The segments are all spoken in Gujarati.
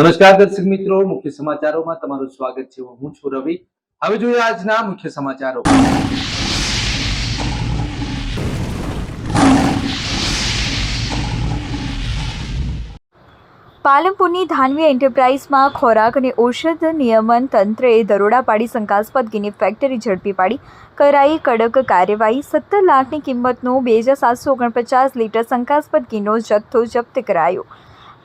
નમસ્કાર દર્શક મિત્રો, મુખ્ય સમાચારોમાં તમારું સ્વાગત છે. હું છું રવિ. હવે જોઈએ આજના મુખ્ય સમાચારો. પાલનપુરની ધાનવી એન્ટરપ્રાઇઝમાં ખોરાક અને ઔષધ નિયમન તંત્રએ દરોડા પાડી શંકાસ્પદ ગીની ફેક્ટરી ઝડપી પાડી. કરાઈ કડક કાર્યવાહી, સત્તર લાખની કિંમતનો બે હજાર સાતસો ઓગણપચાસ લીટર શંકાસ્પદ ઘીનો જથ્થો જપ્ત કરાયો.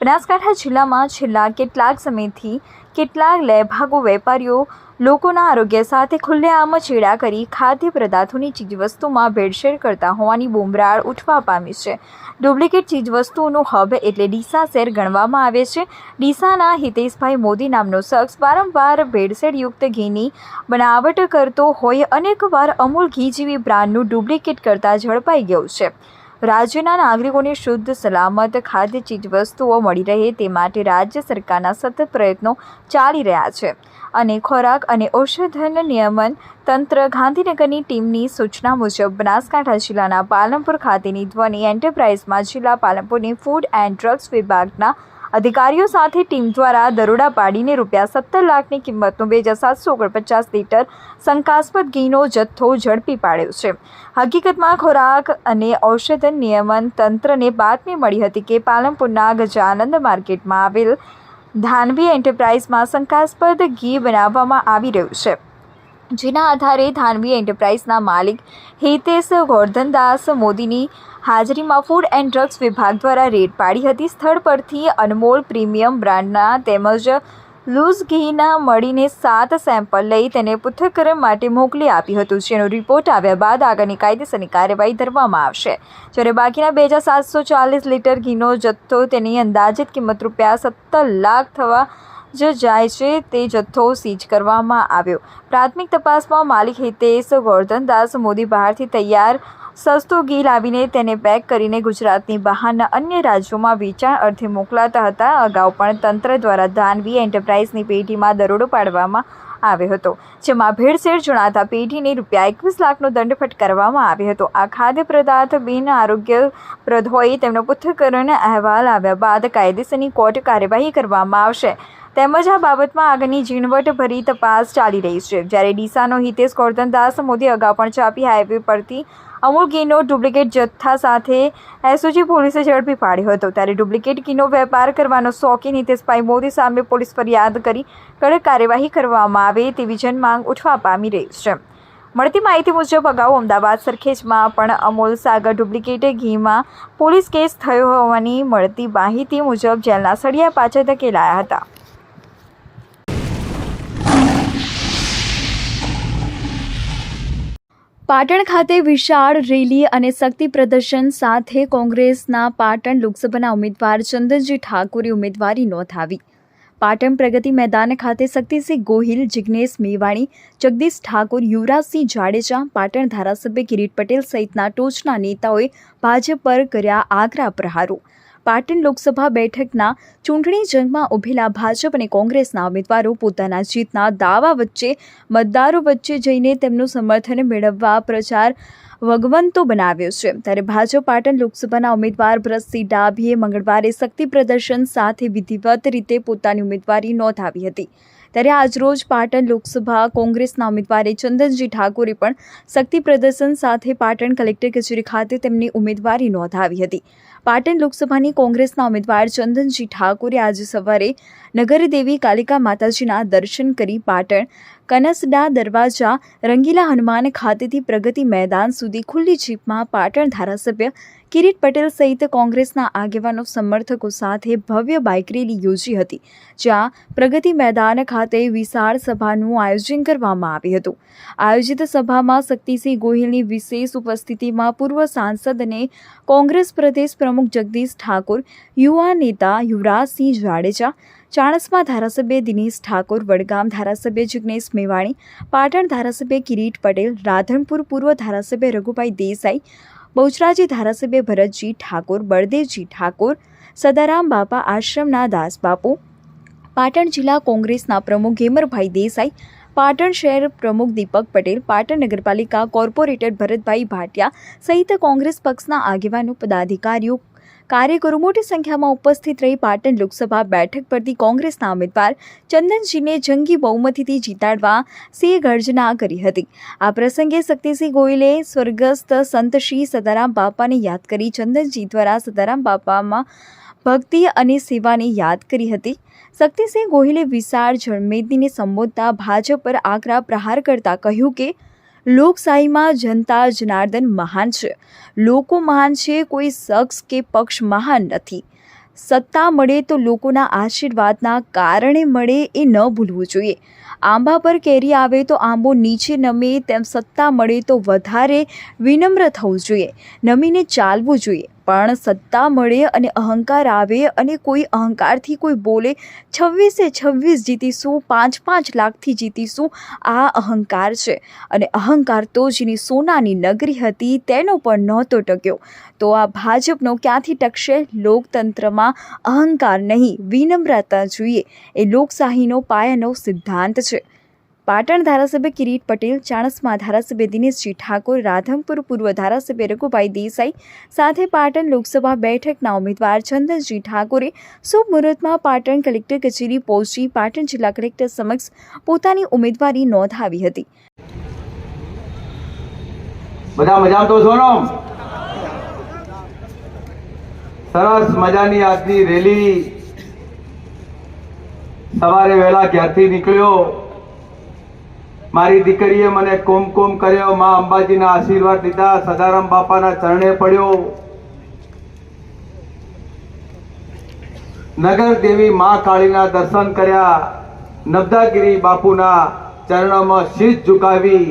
બનાસકાંઠા જિલ્લામાં છેલ્લા કેટલાક સમયથી કેટલાક લેભાગો વેપારીઓ લોકોના આરોગ્ય સાથે ખુલ્લેઆમ છેડા કરી ખાદ્ય પદાર્થોની ચીજવસ્તુમાં ભેળસેળ કરતા હોવાની બુમરાળ ઉઠવા પામી છે. ડુપ્લિકેટ ચીજવસ્તુઓનું હબ એટલે ડીસા શહેર ગણવામાં આવે છે. ડીસાના હિતેશભાઈ મોદી નામનો શખ્સ વારંવાર ભેળસેળયુક્ત ઘીની બનાવટ કરતો હોય અનેકવાર અમૂલ ઘી જેવી બ્રાન્ડનું ડુપ્લિકેટ કરતા ઝડપાઈ ગયું છે. રાજ્યના નાગરિકોને શુદ્ધ, સલામત, ખાદ્ય ચીજવસ્તુઓ મળી રહે તે માટે રાજ્ય સરકારના સતત પ્રયત્નો ચાલી રહ્યા છે. અને ખોરાક અને ઔષધન નિયમન તંત્ર ગાંધીનગરની ટીમની સૂચના મુજબ બનાસકાંઠા જિલ્લાના પાલનપુર ખાતેની ધ્વનિ એન્ટરપ્રાઇઝમાં જિલ્લા પાલનપુરની ફૂડ એન્ડ ડ્રગ્સ વિભાગના અધિકારીઓ સાથે ટીમ દ્વારા દરોડા પાડીને રૂપિયા સત્તર લાખની કિંમતનું બે હજાર સાતસો ઓગણપચાસ લીટર શંકાસ્પદ ઘીનો જથ્થો ઝડપી પાડ્યો છે. હકીકતમાં ખોરાક અને ઔષધ નિયમન તંત્રને બાતમી મળી હતી કે પાલનપુરના ગજાનંદ માર્કેટમાં આવેલ ધાનવી એન્ટરપ્રાઇઝમાં શંકાસ્પદ ઘી બનાવવામાં આવી રહ્યું છે. જેના આધારે ધાનવી એન્ટરપ્રાઇઝના માલિક હિતેશ ગોરધનદાસ મોદીની હાજરીમાં ફૂડ એન્ડ ડ્રગ્સ વિભાગ દ્વારા રેડ પાડી હતી. સ્થળ પરથી અનમોલ પ્રીમિયમ બ્રાન્ડના તેમજ લૂઝ ઘીના મળીને સાત સેમ્પલ લઈ તેને પૃથ્થકરણ માટે મોકલી આપ્યું હતું. જેનો રિપોર્ટ આવ્યા બાદ આગળની કાયદેસરની કાર્યવાહી ધરવામાં આવશે. જ્યારે બાકીના બે હજાર સાતસો ચાલીસ લીટર ઘીનો જથ્થો તેની અંદાજિત કિંમત રૂપિયા સત્તર લાખ થવા જ જાય છે તે જથ્થો સીઝ કરવામાં આવ્યો. પ્રાથમિક તપાસમાં માલિક હિતેશ ગોરધનદાસ મોદી બહારથી તૈયાર સસ્તું ઘી લાવીને તેને પેક કરીને ગુજરાતની બહારના અન્ય રાજ્યોમાં વેચાણ અર્થે મોકલાતા હતા. અગાઉ પણ તંત્ર દ્વારા ધાનવી એન્ટરપ્રાઇઝની પેઢીમાં દરોડો પાડવામાં આવ્યો હતો, જેમાં ભેળસેળ જણાતા પેઢીને રૂપિયા એકવીસ લાખનો દંડ ફટકારવામાં આવ્યો હતો. આ ખાદ્ય પદાર્થ બિન આરોગ્યપ્રદ હોય તેમનો પૃથ્થકરણ અહેવાલ આવ્યા બાદ કાયદેસરની કોર્ટ કાર્યવાહી કરવામાં આવશે. તેમજ આ બાબતમાં આગળની ઝીણવટભરી તપાસ ચાલી રહી છે. જ્યારે ડીસાનો હિતેશ ગોરધનદાસ મોદી અગાઉ પણ ચાપી હાઈવે પરથી અમૂલ ઘીનો ડુપ્લિકેટ જથ્થા સાથે એસઓજી પોલીસે ઝડપી પાડ્યો હતો. ત્યારે ડુપ્લિકેટ ઘીનો વેપાર કરવાનો શોખીન હિતેશભાઈ મોદી સામે પોલીસ ફરિયાદ કરી કડક કાર્યવાહી કરવામાં આવે તેવી જનમાંગ ઉઠવા પામી રહી છે. મળતી માહિતી મુજબ અગાઉ અમદાવાદ સરખેજમાં પણ અમૂલ સાગર ડુપ્લિકેટ ઘીમાં પોલીસ કેસ થયો હોવાની મળતી માહિતી મુજબ જેલના સળિયા પાછળ ધકેલાયા હતા. પાટણ ખાતે વિશાળ રેલી અને શક્તિ પ્રદર્શન સાથે કોંગ્રેસના પાટણ લોકસભાના ઉમેદવાર ચંદનજી ઠાકોરે ઉમેદવારી નોંધાવી. પાટણ પ્રગતિ મેદાન ખાતે શક્તિસિંહ ગોહિલ, જિગ્નેશ મેવાણી, જગદીશ ઠાકોર, યુવરાજસિંહ જાડેજા, પાટણ ધારાસભ્ય કિરીટ પટેલ સહિતના ટોચના નેતાઓએ ભાજપ પર કર્યા આકરા પ્રહારો. પાટણ લોકસભા બેઠકના ચૂંટણી જંગમાં ઉભેલા ભાજપ અને કોંગ્રેસના ઉમેદવારો પોતાના જીતના દાવા વચ્ચે, મતદારો વચ્ચે જઈને તેમનું સમર્થન મેળવવા પ્રચાર વગવંતો બનાવ્યો છે. ત્યારે ભાજપ પાટણ લોકસભાના ઉમેદવાર ભરતસિંહ ડાભીએ મંગળવારે શક્તિ પ્રદર્શન સાથે વિધિવત રીતે પોતાની ઉમેદવારી નોંધાવી હતી. ત્યારે આજરોજ પાટણ લોકસભા કોંગ્રેસના ઉમેદવારે ચંદનજી ઠાકોરે પણ શક્તિ પ્રદર્શન સાથે પાટણ કલેક્ટર કચેરી ખાતે તેમની ઉમેદવારી નોંધાવી હતી. પાટણ લોકસભાની કોંગ્રેસના ઉમેદવાર ચંદનજી ઠાકોરે આજે સવારે નગરદેવી કાલિકા માતાજીના દર્શન કરી પાટણ કનસડા દરવાજા રંગીલા હનુમાન ખાતેથી પ્રગતિ મેદાન સુધી ખુલ્લી જીપમાં પાટણ ધારાસભ્ય કિરીટ પટેલ સહિત કોંગ્રેસના આગેવાનો સમર્થકો સાથે ભવ્ય બાઇક રેલી યોજી હતી, જ્યાં પ્રગતિ મેદાન ખાતે વિશાળ સભાનું આયોજન કરવામાં આવ્યું હતું. આયોજિત સભામાં શક્તિસિંહ ગોહિલની વિશેષ ઉપસ્થિતિમાં પૂર્વ સાંસદ અને કોંગ્રેસ પ્રદેશ પ્રમુખ જગદીશ ઠાકોર, યુવા નેતા યુવરાજસિંહ જાડેજા, ચાણસ્મા ધારાસભ્ય દિનેશ ઠાકોર, વડગામ ધારાસભ્ય જિગ્નેશ મેવાણી, પાટણ ધારાસભ્ય કિરીટ પટેલ, રાધનપુર પૂર્વ ધારાસભ્ય રઘુભાઈ દેસાઈ બહુચરાજી ધારાસભ્ય ભરતજી ઠાકોર, બળદેવજી ઠાકોર, સદારામ બાપા આશ્રમના દાસબાપુ પાટણ જિલ્લા કોંગ્રેસના પ્રમુખ ગેમરભાઈ દેસાઈ, પાટણ શહેર પ્રમુખ દીપક પટેલ, પાટણ નગરપાલિકા કોર્પોરેટર ભરતભાઈ ભાટિયા સહિત કોંગ્રેસ પક્ષના આગેવાનો, પદાધિકારીઓ કાર્યકરો મોટી સંખ્યામાં ઉપસ્થિત રહી પાટણ લોકસભા બેઠક પરથી કોંગ્રેસના ઉમેદવાર ચંદનજીને જંગી બહુમતીથી જીતાડવા સિંહ ગર્જના કરી હતી. આ પ્રસંગે શક્તિસિંહ ગોયલે સ્વર્ગસ્થ સંત શ્રી સદારામ બાપાને યાદ કરી ચંદનજી દ્વારા સદારામ બાપામાં ભક્તિ અને સેવાને યાદ કરી હતી. શક્તિસિંહ ગોહિલે વિશાળ જળમેદનીને સંબોધતા ભાજપ પર આકરા પ્રહાર કરતા કહ્યું કે લોકશાહીમાં જનતા જનાર્દન મહાન છે. લોકો મહાન છે, કોઈ શખ્સ કે પક્ષ મહાન નથી. સત્તા મળે તો લોકોના આશીર્વાદના કારણે મળે એ ન ભૂલવું જોઈએ. આંબા પર કેરી આવે તો આંબો નીચે નમે, તેમ સત્તા મળે તો વધારે વિનમ્ર થવું જોઈએ. નમીને ચાલવું જોઈએ. પણ સત્તા મળે અને અહંકાર આવે અને કોઈ અહંકારથી કોઈ બોલે, છવ્વીસે છવ્વીસ જીતીશું, પાંચ પાંચ લાખથી જીતીશું, આ અહંકાર છે. અને અહંકાર તો જેની સોનાની નગરી હતી, તેનો પણ નહોતો ટક્યો. તો આ ભાજપનો ક્યાંથી ટકશે? લોકતંત્રમાં અહંકાર નહીં, વિનમ્રતા જોઈએ. એ લોકશાહીનો પાયાનો સિદ્ધાંત છે. પાટણ ધારાસભ્ય કિરીટ પટેલ, ચાણસ્મા ધારાસભ્ય દિનેશજી ઠાકોર રાધનપુર પૂર્વ ધારાસભ્ય રઘુભાઈ દેસાઈ સાથે પાટણ લોકસભા બેઠકના ઉમેદવાર ચંદનજી ઠાકોરે શુભ મુહૂર્તમાં પાટણ કલેક્ટર કચેરી પહોંચી પાટણ જિલ્લા કલેક્ટર સમક્ષ પોતાની ઉમેદવારી નોંધાવી હતી. બધા મજામાં તો છો સરસ મજાની આજની રેલી. સવારે વહેલા ઘેરથી નીકળ્યો. મારી દીકરીએ મને કુમકુમ કર્યો, માં અંબાજીના આશીર્વાદ લીધા, સદારામ બાપાના ચરણે પડ્યો. નગર દેવી મા કાળીના દર્શન કર્યા નબદાગીરી બાપુના ચરણોમાં શીશ ઝુકાવી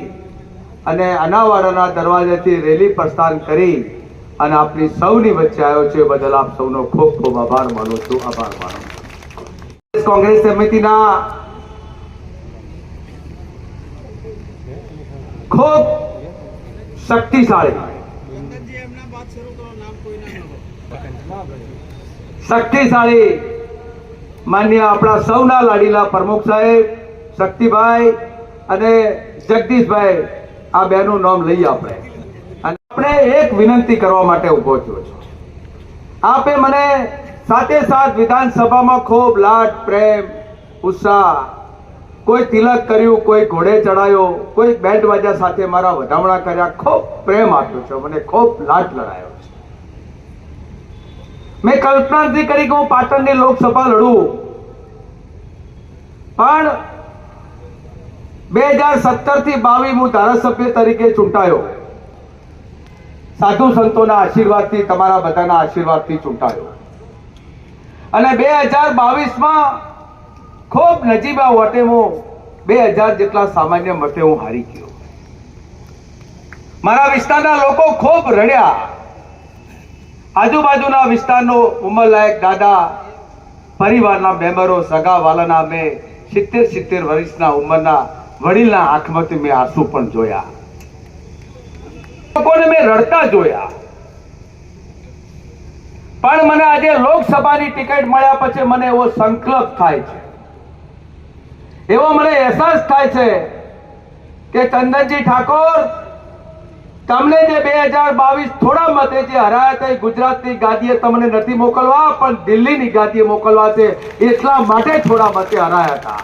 અને અનાવાડાના દરવાજેથી રેલી પ્રસ્થાન કરી અને આપની સૌની વચ્ચે આવ્યો છે. બદલ આપ સૌનો ખૂબ ખૂબ આભાર માનું છું. આભાર માનું. કોંગ્રેસ સમિતિના ખૂબ શક્તિશાળી. શક્તિશાળી માન્ય આપણા સૌના લાડીલા પ્રમુખ સાહેબ, શક્તિભાઈ અને જગદીશભાઈ, આ બેનું નામ લઈએ આપણે. અને આપણે એક વિનંતી કરવા માટે ઊભો થયો છું. આપે મને સાથે સાથ વિધાનસભામાં ખૂબ લાડ, પ્રેમ, ઉત્સાહ કોઈ તિલક કર્યું, કોઈ ઘોડે ચડાયો, કોઈ બેન્ડ બાજા સાથે મારા વધામણા કર્યા, ખૂબ પ્રેમ આપ્યો છે, મને ખૂબ લાટ લડાયો છે. મેં કલ્પના નથી કરી કે હું પાટણની લોકસભા લડું. પણ બે હજાર સત્તરથી બાવીસ હું ધારાસભ્ય તરીકે ચૂંટાયો. સાધુ સંતોના આશીર્વાદથી, તમારા બધાના આશીર્વાદથી ચૂંટાયો. અને બે હજાર બાવીસમાં ખૂબ નજીબા વટે હું બે હજાર જેટલા સામાન્ય મતે હું હારી ગયો. મારા વિસ્તારના લોકો ખૂબ રડ્યા. આજુબાજુના વિસ્તારનો ઉંમરલાયક દાદા, પરિવારના મેમ્બરો, સગા વાલાના મેં સિત્તેર સિત્તેર વર્ષના ઉંમરના વડીલના આંખમાંથી મેં આંસુ પણ જોયા. લોકોને મેં રડતા જોયા. પણ મને આજે લોકસભાની ટિકિટ મળ્યા પછી મને એવો સંકલ્પ થાય છે. એવો મને અહેસાસ થાય છે કે ચંદનજી ઠાકોર, તમને જે બે હજાર બાવીસ થોડા મતે જે હરાયા હતા ગુજરાતની ગાદીએ તમને નથી મોકલવા, પણ દિલ્હીની ગાદીએ મોકલવા છે, એટલા માટે થોડા મતે હરાયા હતા.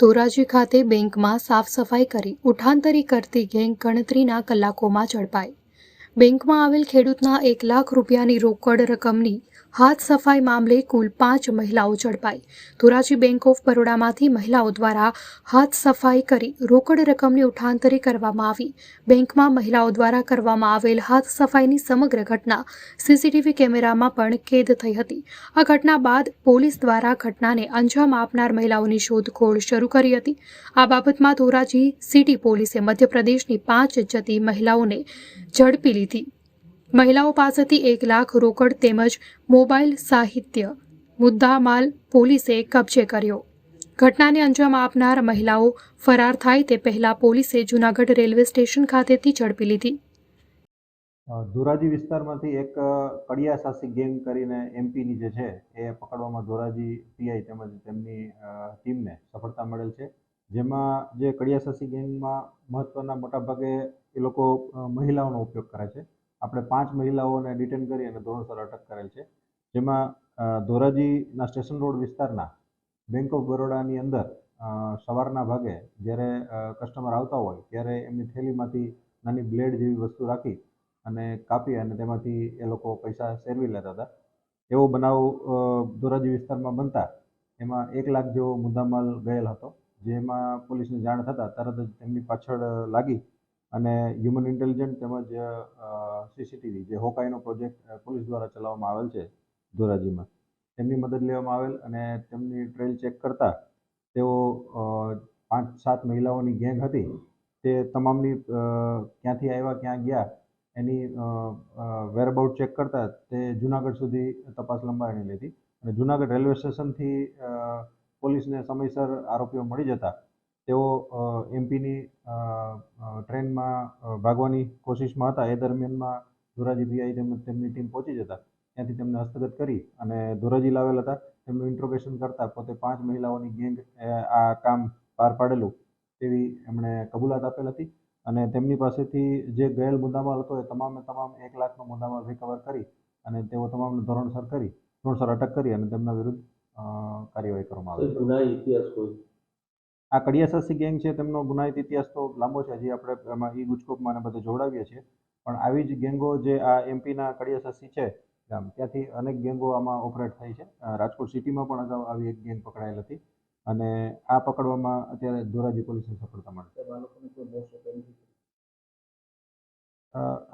ધોરાજી ખાતે બેંકમાં સાફ સફાઈ કરી ઉઠાંતરી કરતી ગેંગ ગણતરીના કલાકોમાં ઝડપાઈ. બેંકમાં આવેલ ખેડૂતના એક લાખ રૂપિયાની રોકડ રકમની હાથ સફાઈ મામલે કુલ પાંચ મહિલાઓ ઝડપાઈ. ધોરાજી બેંક ઓફ બરોડામાંથી મહિલાઓ દ્વારા હાથ સફાઈ કરી રોકડ રકમની ઉઠાંતરી કરવામાં આવી. બેંકમાં મહિલાઓ દ્વારા કરવામાં આવેલ હાથ સફાઈની સમગ્ર ઘટના સીસીટીવી કેમેરામાં પણ કેદ થઈ હતી. આ ઘટના બાદ પોલીસ દ્વારા ઘટનાને અંજામ આપનાર મહિલાઓની શોધખોળ શરૂ કરી હતી. આ બાબતમાં ધોરાજી સિટી પોલીસે મધ્યપ્રદેશની પાંચ જતી મહિલાઓને ઝડપી લીધી. મહિલાઓ પાસેથી એક લાખ રોકડ તેમજ મોબાઈલ સાહિત્ય, મુદ્દામાલ પોલીસે કબજે કર્યો. ઘટનાને અંજામ આપનાર મહિલાઓ ફરાર થાય તે પહેલા પોલીસે જૂનાગઢ રેલવે સ્ટેશન ખાતેથી ઝડપી લીધી. ધોરાજી વિસ્તારમાંથી એક કડિયા શાસી ગેંગ કરીને એમપીની જે છે, એ પકડવામાં ધોરાજી પીઆઈ તેમજ તેમની ટીમને સફળતા મળેલ છે. જેમાં જે કડિયાસાસી ગેંગમાં મહત્ત્વના મોટાભાગે એ લોકો મહિલાઓનો ઉપયોગ કરે છે. આપણે પાંચ મહિલાઓને ડિટેન કરી અને ધોરણસર અટક કરેલ છે. જેમાં ધોરાજીના સ્ટેશન રોડ વિસ્તારના બેંક ઓફ બરોડાની અંદર સવારના ભાગે જ્યારે કસ્ટમર આવતા હોય ત્યારે એમની થેલીમાંથી નાની બ્લેડ જેવી વસ્તુ રાખી અને કાપી અને તેમાંથી એ લોકો પૈસા સેરવી લેતા હતા. એવો બનાવ ધોરાજી વિસ્તારમાં બનતા એમાં એક લાખ જેવો મુદ્દામાલ ગયેલ હતો, જેમાં પોલીસને જાણ થતાં તરત જ તેમની પાછળ લાગી અને હ્યુમન ઇન્ટેલિજન્ટ તેમજ સીસીટીવી જે હોકાઈનો પ્રોજેક્ટ પોલીસ દ્વારા ચલાવવામાં આવેલ છે ધોરાજીમાં. તેમની મદદ લેવામાં આવેલ અને તેમની ટ્રેલ ચેક કરતા તેઓ પાંચ સાત મહિલાઓની ગેંગ હતી. તે તમામની ક્યાંથી આવ્યા, ક્યાં ગયા, એની વેરબાઉટ ચેક કરતા તે જુનાગઢ સુધી તપાસ લંબાણી લીધી અને જુનાગઢ રેલવે સ્ટેશનથી પોલીસને સમયસર આરોપીઓ મળી જતા તેઓ એમપીની ટ્રેનમાં ભાગવાની કોશિશમાં હતા. એ દરમિયાનમાં ધોરાજી પીઆઈ તેમજ તેમની ટીમ પહોંચી જતા. ત્યાંથી તેમને હસ્તગત કરી અને ધોરાજી લાવેલ હતા. તેમનું ઇન્ટ્રોગેશન કરતા પોતે પાંચ મહિલાઓની ગેંગ આ કામ પાર પાડેલું તેવી એમણે કબૂલાત આપેલ હતી અને તેમની પાસેથી જે ગયેલ મુદ્દામાલ હતો એ તમામે તમામ એક લાખનો મુદ્દામાલ રિકવર કરી અને તેઓ તમામને ધોરણસર કરી, ધોરણસર અટક કરી અને તેમના વિરુદ્ધ કાર્યવાહી કરવામાં આવી. સર ઇતિહાસ કોઈ? આ કડિયાસાસી ગેંગ છે તેમનો ગુનાહિત ઇતિહાસ તો લાંબો છે હજી આપણે એમાં ઈ ગુજકોપમાં બધે જોડાવીએ છીએ. પણ આવી જ ગેંગો જે આ એમપીના કડિયાસાસી છે ગામ ત્યાંથી અનેક ગેંગો આમાં ઓપરેટ થઈ છે. રાજકોટ સિટીમાં પણ અગાઉ આવી એક ગેંગ પકડાયેલ હતી અને આ પકડવામાં અત્યારે ધોરાજી પોલીસને સફળતા મળી. હા.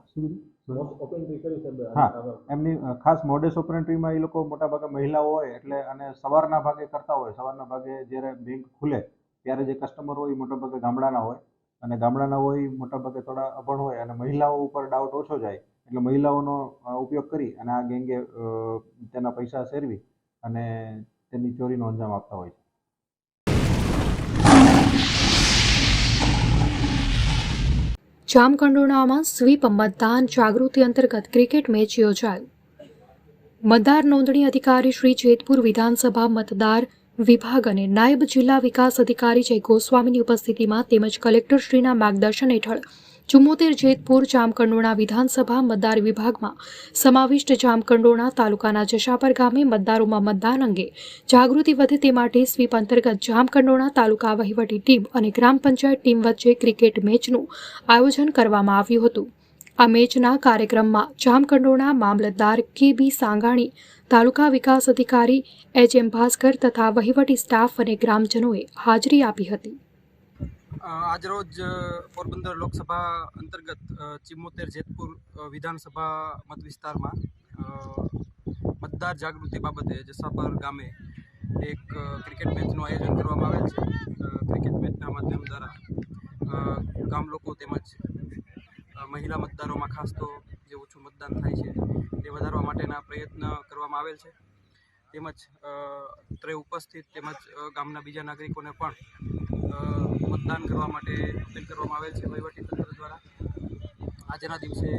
એમની ખાસ મોડેસ ઓપરેન્ટ્રીમાં એ લોકો મોટાભાગે મહિલાઓ હોય એટલે અને સવારના ભાગે કરતા હોય. સવારના ભાગે જ્યારે બેંક ખુલે ત્યારે જે કસ્ટમર હોય એ મોટાભાગે ગામડાના હોય અને ગામડાના હોય મોટાભાગે થોડા અભણ હોય અને મહિલાઓ ઉપર ડાઉટ ઓછો જાય. એટલે મહિલાઓનો ઉપયોગ કરી અને આ ગેંગે તેના પૈસા સેરવી અને તેની ચોરીનો અંજામ આપતા હોય છે. જામકંડોરણામાં સ્વીપ મતદાન જાગૃતિ અંતર્ગત ક્રિકેટ મેચ યોજાયો. મતદાર નોંધણી અધિકારી શ્રી જેતપુર વિધાનસભા મતદાર વિભાગ અને નાયબ જિલ્લા વિકાસ અધિકારી જય ગોસ્વામીની ઉપસ્થિતિમાં તેમજ કલેક્ટરશ્રીના માર્ગદર્શન હેઠળ ચુમ્મોતેર જેતપુર જામકંડોણા વિધાનસભા મતદાર વિભાગમાં સમાવિષ્ટ જામકંડોણા તાલુકાના જશાપર ગામે મતદારોમાં મતદાન અંગે જાગૃતિ વધે તે માટે સ્વીપ અંતર્ગત જામકંડોણા તાલુકા વહીવટી ટીમ અને ગ્રામ પંચાયત ટીમ વચ્ચે ક્રિકેટ મેચનું આયોજન કરવામાં આવ્યું હતું. આ મેચના કાર્યક્રમમાં જામકંડોળના મામલતદાર કે બી સાંગાણી, તાલુકા વિકાસ અધિકારી એચ એમ ભાસ્કર તથા વહીવટી સ્ટાફ અને ગ્રામજનોએ હાજરી આપી હતી. આજરોજ પોરબંદર લોકસભા અંતર્ગત ચિમ્મોતેર જેતપુર વિધાનસભા મત વિસ્તારમાં મતદાર જાગૃતિ બાબતે જસાપર ગામે એક ક્રિકેટ મેચનું આયોજન કરવામાં આવેલ છે. ક્રિકેટ મેચના માધ્યમ દ્વારા ગામ લોકો તેમજ મહિલા મતદારોમાં ખાસ તો જે ઓછું મતદાન થાય છે, તે વધારવા માટેના પ્રયત્ન કરવામાં આવેલ છે. તેમજ અત્રે ઉપસ્થિત તેમજ ગામના બીજા નાગરિકોને પણ મતદાન કરવા માટે અપીલ કરવામાં આવેલ છે વહીવટીતંત્ર દ્વારા. આજના દિવસે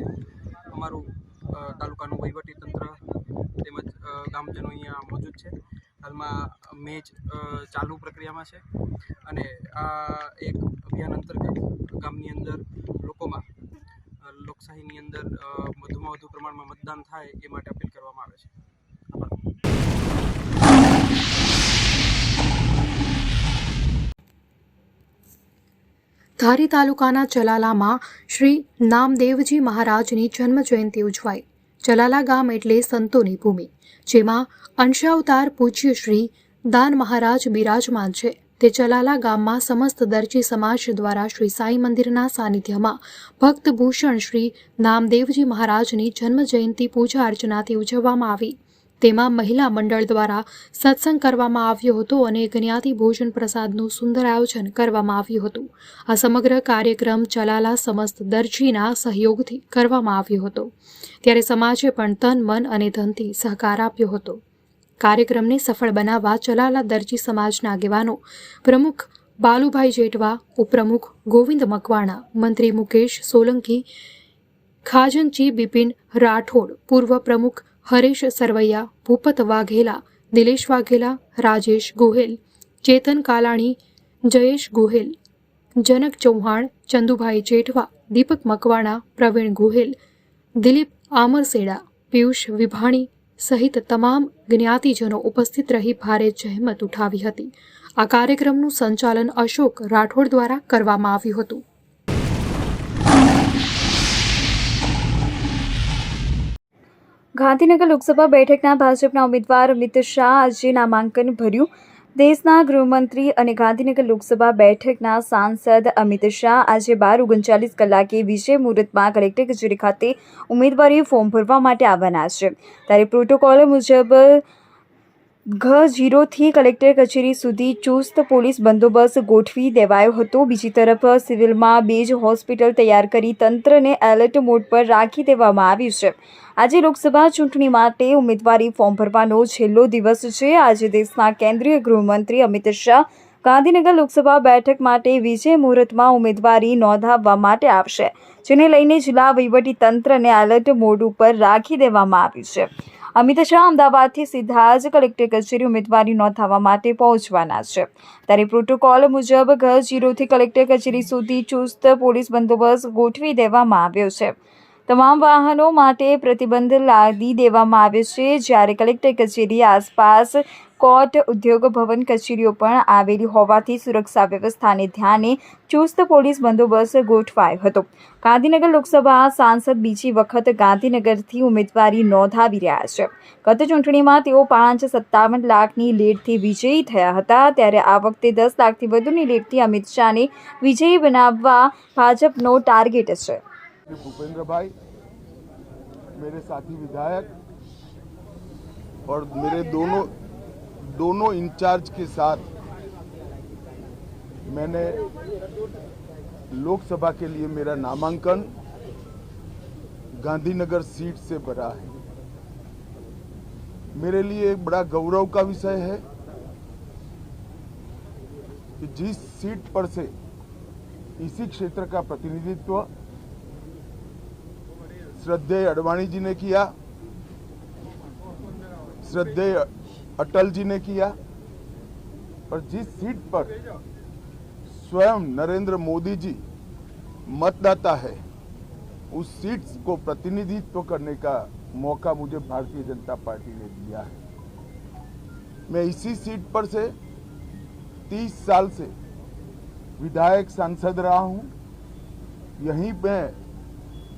અમારું તાલુકાનું વહીવટીતંત્ર તેમજ ગામજનો અહીંયા મોજૂદ છે. હાલમાં મેચ ચાલુ પ્રક્રિયામાં છે. અને આ એક અભિયાન અંતર્ગત ગામની અંદર લોકોમાં લોકશાહીની અંદર વધુમાં વધુ પ્રમાણમાં મતદાન થાય એ માટે અપીલ કરવામાં આવે છે. ધારી તાલુકાના ચલાલામાં શ્રી નામદેવજી મહારાજની જન્મ જયંતિ ઉજવાઈ. ચલાલા ગામ એટલે સંતોની ભૂમિ, જેમાં અંશાવતાર પૂજ્ય શ્રી દાન મહારાજ બિરાજમાન છે. તે ચલાલા ગામમાં સમસ્ત દરજી સમાજ દ્વારા શ્રી સાંઈ મંદિરના સાનિધ્યમાં ભક્તભૂષણ શ્રી નામદેવજી મહારાજની જન્મ જયંતિ પૂજા અર્ચનાથી ઉજવવામાં આવી. તેમાં મહિલા મંડળ દ્વારા સત્સંગ કરવામાં આવ્યો હતો અને જ્ઞાતિ ભોજન પ્રસાદનું સુંદર આયોજન કરવામાં આવ્યું હતું. આ સમગ્ર કાર્યક્રમ ચલાલા સમસ્ત દરજીના સહયોગથી કરવામાં આવ્યો હતો. ત્યારે સમાજે પણ તન, મન અને ધનથી સહકાર આપ્યો હતો. કાર્યક્રમને સફળ બનાવવા ચલાલા દરજી સમાજના આગેવાનો પ્રમુખ બાલુભાઈ જેઠવા, ઉપપ્રમુખ ગોવિંદ મકવાણા, મંત્રી મુકેશ સોલંકી, ખાજનજી બિપિન રાઠોડ, પૂર્વ પ્રમુખ હરેશ સરવૈયા, ભૂપત વાઘેલા, દિલેશ વાઘેલા, રાજેશ ગોહેલ, ચેતન કાલાણી, જયેશ ગોહેલ, જનક ચૌહાણ, ચંદુભાઈ જેઠવા, દીપક મકવાણા, પ્રવીણ ગોહેલ, દિલીપ આમરસેડા, પિયુષ વિભાણી સહિત તમામ જ્ઞાતિજનો ઉપસ્થિત રહી ભારે જહેમત ઉઠાવી હતી. આ કાર્યક્રમનું સંચાલન અશોક રાઠોડ દ્વારા કરવામાં આવ્યું હતું. ગાંધીનગર લોકસભા બેઠકના ભાજપના ઉમેદવાર અમિત શાહ આજે નામાંકન ભર્યું. દેશના ગૃહમંત્રી અને ગાંધીનગર લોકસભા બેઠકના સાંસદ અમિત શાહ આજે બાર ઓગણચાલીસ કલાકે વિજય મુહૂર્તમાં કલેક્ટર કચેરી ખાતે ઉમેદવારી ફોર્મ ભરવા માટે આવવાના છે. ત્યારે પ્રોટોકોલ મુજબ ઘ ઝીરોથી કલેક્ટર કચેરી સુધી ચુસ્ત પોલીસ બંદોબસ્ત ગોઠવી દેવાયો હતો. બીજી તરફ, સિવિલમાં બેજ હોસ્પિટલ તૈયાર કરી તંત્રને એલર્ટ મોડ પર રાખી દેવામાં આવ્યું છે. આજે લોકસભા ચૂંટણી માટે ઉમેદવારી ફોર્મ ભરવાનો છેલ્લો દિવસ છે. આજે દેશના કેન્દ્રીય ગૃહમંત્રી અમિત શાહ ગાંધીનગર લોકસભા બેઠક માટે વિજય મુહૂર્તમાં ઉમેદવારી નોંધાવવા માટે આવશે, જેને લઈને જિલ્લા તંત્રને એલર્ટ મોડ ઉપર રાખી દેવામાં આવ્યું છે. અમિત શાહ અમદાવાદથી સીધા જ કલેક્ટર કચેરી ઉમેદવારી નોંધાવવા માટે પહોંચવાના છે. ત્યારે પ્રોટોકોલ મુજબ ઘર જીરોથી કલેક્ટર કચેરી સુધી ચુસ્ત પોલીસ બંદોબસ્ત ગોઠવી દેવામાં આવ્યો છે. તમામ વાહનો માટે પ્રતિબંધ લાદી દેવામાં આવ્યો છે જ્યારે કલેક્ટર કચેરી આસપાસ કોર્ટ ઉદ્યોગ ભવન કચેરીઓ પણ આવેલી હોવાથી સુરક્ષા વ્યવસ્થાને ધ્યાને ચુસ્ત પોલીસ બંદોબસ્ત ગોઠવાયો હતો ગાંધીનગર લોકસભા સાંસદ બીજી વખત ગાંધીનગરથી ઉમેદવારી નોંધાવી રહ્યા છે ગત ચૂંટણીમાં તેઓ પાંચ સત્તાવન લાખની લીડથી વિજયી થયા હતા ત્યારે આ વખતે દસ લાખથી વધુની લીડથી અમિત શાહને વિજયી બનાવવા ભાજપનો ટાર્ગેટ છે श्री भूपेंद्र भाई मेरे साथी विधायक और मेरे दोनों दोनों इंचार्ज के साथ मैंने लोकसभा के लिए मेरा नामांकन गांधीनगर सीट से भरा है। मेरे लिए एक बड़ा गौरव का विषय है कि जिस सीट पर से इसी क्षेत्र का प्रतिनिधित्व श्रद्धेय अडवाणी जी ने किया, श्रद्धेय अटल जी ने किया और जिस सीट पर स्वयं नरेंद्र मोदी जी मतदाता है, उस सीट को प्रतिनिधित्व करने का मौका मुझे भारतीय जनता पार्टी ने दिया है। मैं इसी सीट पर से 30 साल से विधायक सांसद रहा हूँ। यहीं मैं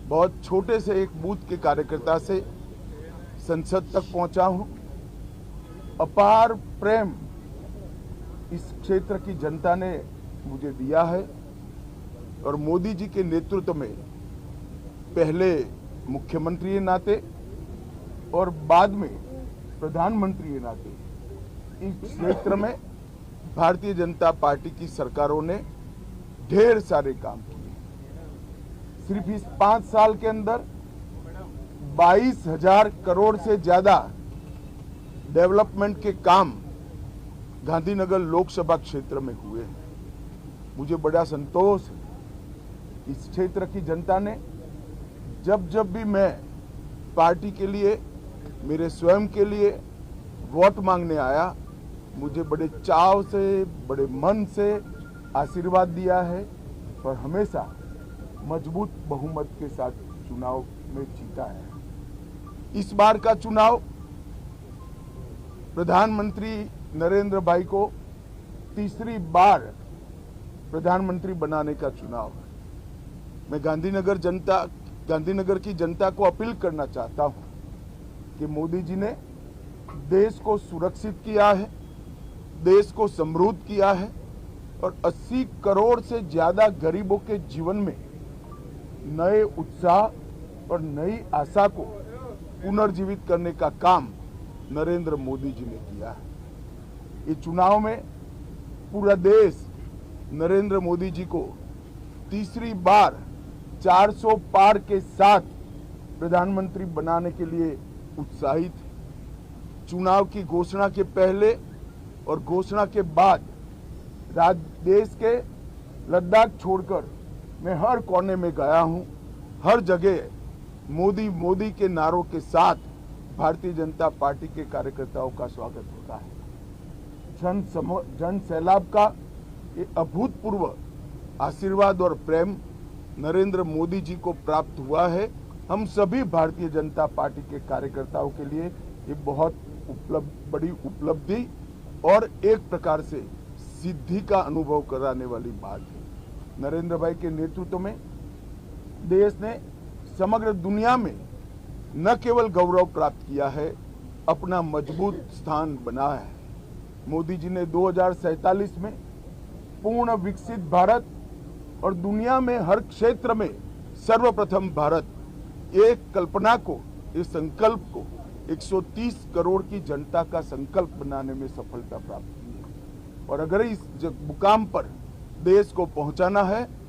बहुत छोटे से एक बूथ के कार्यकर्ता से संसद तक पहुँचा हूँ। अपार प्रेम इस क्षेत्र की जनता ने मुझे दिया है और मोदी जी के नेतृत्व में पहले मुख्यमंत्री नाते और बाद में प्रधानमंत्री नाते इस क्षेत्र में भारतीय जनता पार्टी की सरकारों ने ढेर सारे काम किए। सिर्फ़ इस पाँच साल के अंदर बाईस हज़ार करोड़ से ज़्यादा डेवलपमेंट के काम गांधीनगर लोकसभा क्षेत्र में हुए हैं। मुझे बड़ा संतोष है इस क्षेत्र की जनता ने जब जब भी मैं पार्टी के लिए, मेरे स्वयं के लिए वोट मांगने आया, मुझे बड़े चाव से, बड़े मन से आशीर्वाद दिया है और हमेशा मज़बूत बहुमत के साथ चुनाव में जीता है। इस बार का चुनाव प्रधानमंत्री नरेंद्र भाई को तीसरी बार प्रधानमंत्री बनाने का चुनाव है। मैं गांधीनगर जनता, गांधीनगर की जनता को अपील करना चाहता हूँ कि मोदी जी ने देश को सुरक्षित किया है, देश को समृद्ध किया है और 80 करोड़ से ज़्यादा गरीबों के जीवन में नए उत्साह और नई आशा को पुनर्जीवित करने का काम नरेंद्र मोदी जी ने किया है। ये चुनाव में पूरा देश नरेंद्र मोदी जी को तीसरी बार 400 पार के साथ प्रधानमंत्री बनाने के लिए उत्साहित चुनाव की घोषणा के पहले और घोषणा के बाद राज, देश के लद्दाख छोड़कर मैं हर कोने में गया हूँ। हर जगह मोदी मोदी के नारों के साथ भारतीय जनता पार्टी के कार्यकर्ताओं का स्वागत होता है। जन समूह जन सैलाब का ये अभूतपूर्व आशीर्वाद और प्रेम नरेंद्र मोदी जी को प्राप्त हुआ है। हम सभी भारतीय जनता पार्टी के कार्यकर्ताओं के लिए ये बहुत उपलब्ध बड़ी उपलब्धि और एक प्रकार से सिद्धि का अनुभव कराने वाली बात है। नरेंद्र भाई के नेतृत्व में देश ने समग्र दुनिया में न केवल गौरव प्राप्त किया है, अपना मज़बूत स्थान बनाया है। मोदी जी ने दो में पूर्ण विकसित भारत और दुनिया में हर क्षेत्र में सर्वप्रथम भारत, एक कल्पना को इस संकल्प को 130 करोड़ की जनता का संकल्प बनाने में सफलता प्राप्त की है। और अगर इस मुकाम पर देश को पहुंचाना है